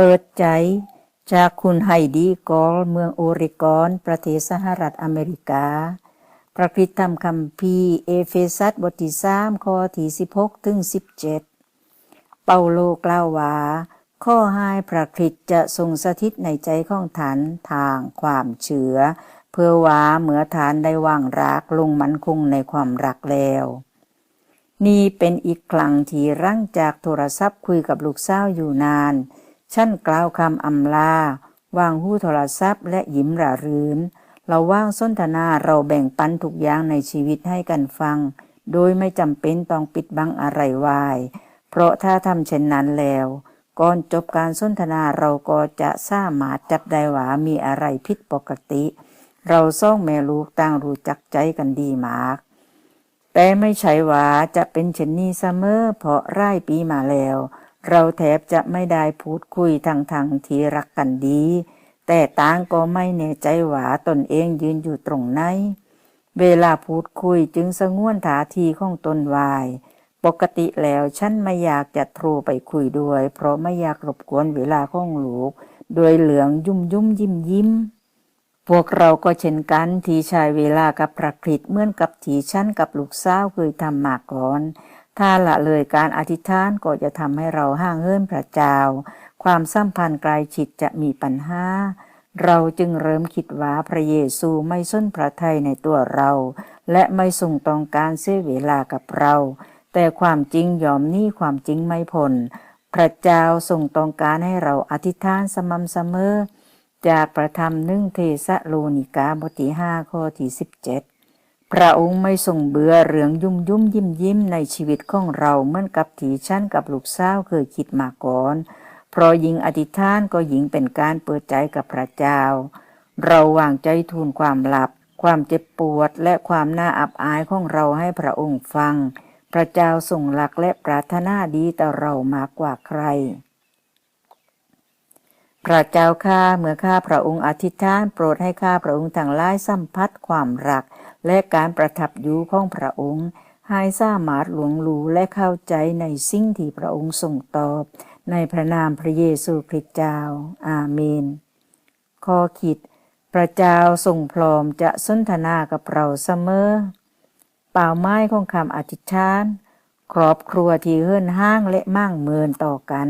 เปิดใจ จากคุณไฮดีกอลเมืองโอเรกอน ประเทศสหรัฐอเมริกา พระคริสตธรรมคัมภีเอเฟซัสบทที่สามข้อที่16ถึง17เปาโลกล่าวว่า ข้อให้พระคริสต์จะทรงสถิตในใจของฐานทางความเชื่อเพื่อว่าเมื่อฐานได้วางรากลงมันคงในความรักแล้วนี่เป็นอีกครั้งที่ร่างจากโทรศัพท์คุยกับลูกสาวอยู่นาน ฉันกล่าวคำอำลา วางหู้โทรศัพท์และยิ้มระรืน เราว่างสนทนาเราแบ่งปันทุกอย่างในชีวิตให้กันฟัง โดยไม่จำเป็นต้องปิดบังอะไรไว้เพราะถ้าทำเช่นนั้นแล้วก่อนจบการสนทนาเราก็จะสามารถจับได้ว่ามีอะไรผิดปกติ เราซ่องแม่ลูกต่างรู้จักใจกันดีมาก แต่ไม่ใช่ว่าจะเป็นเช่นนี้เสมอเพราะไร่ปีมาแล้ว เราแทบจะไม่ได้พูดคุยทางทางๆที่รักกันดี แต่ต่างก็ไม่แน่ใจหวาตนเองยืนอยู่ตรงไหน เวลาพูดคุยจึงสงวนถาทีของตนวาย ปกติแล้วฉันไม่อยากจะโทรไปคุยด้วย เพราะไม่อยากรบกวนเวลาของลูก โดยเหลืองยุ่มยุ่มยิ้มยิ้มพวกเราก็เช่นกันที่ใช้เวลากับพระคริสต์เหมือนกับที่ฉันกับลูกสาวเคยทำมาก่อน ถ้าละเลยการอธิษฐานก็จะทำให้เราห่างเหินพระเจ้า ความสัมพันธ์ไกลชิดจะมีปัญหา เราจึงเริ่มคิดว่าพระเยซูไม่ส้นพระทัยในตัวเรา และไม่ทรงต้องการเสียเวลากับเรา แต่ความจริงยอมนี้ความจริงไม่พ้นพระเจ้าทรงต้องการให้เราอธิษฐานสม่ำเสมอ จากประธรรมหนึ่งเทสะโลนิกาบทที่ห้าข้อที่สิบเจ็ด พระองค์ไม่ทรงเบื่อเรื่องยุ่มยุ่มยิ้มยิ้มในชีวิตของเราเหมือนกับที่ฉันกับลูกสาวเคยคิดมาก่อน เพราะยิงอธิษฐานก็ยิงเป็นการเปิดใจกับพระเจ้า เราวางใจทูลความหลับ ความเจ็บปวดและความน่าอับอายของเราให้พระองค์ฟัง พระเจ้าทรงรักและปรารถนาดีต่อเรามากกว่าใคร พระเจ้าข้าเมื่อข้าพระองค์อธิษฐานโปรดให้ข้าพระองค์ทั้งหลายสัมผัสความรัก และการประทับอยู่ของพระองค์ให้สามารถหลวงรู้และเข้าใจในสิ่งที่พระองค์ทรงตอบ ในพระนามพระเยซูคริสต์เจ้า อาเมน ข้อคิด พระเจ้าทรงพร้อมจะสนทนากับเราเสมอ เป่าไม้ของคำอธิษฐาน ครอบครัวที่เฮิ่นห้างและมั่งเมินต่อกัน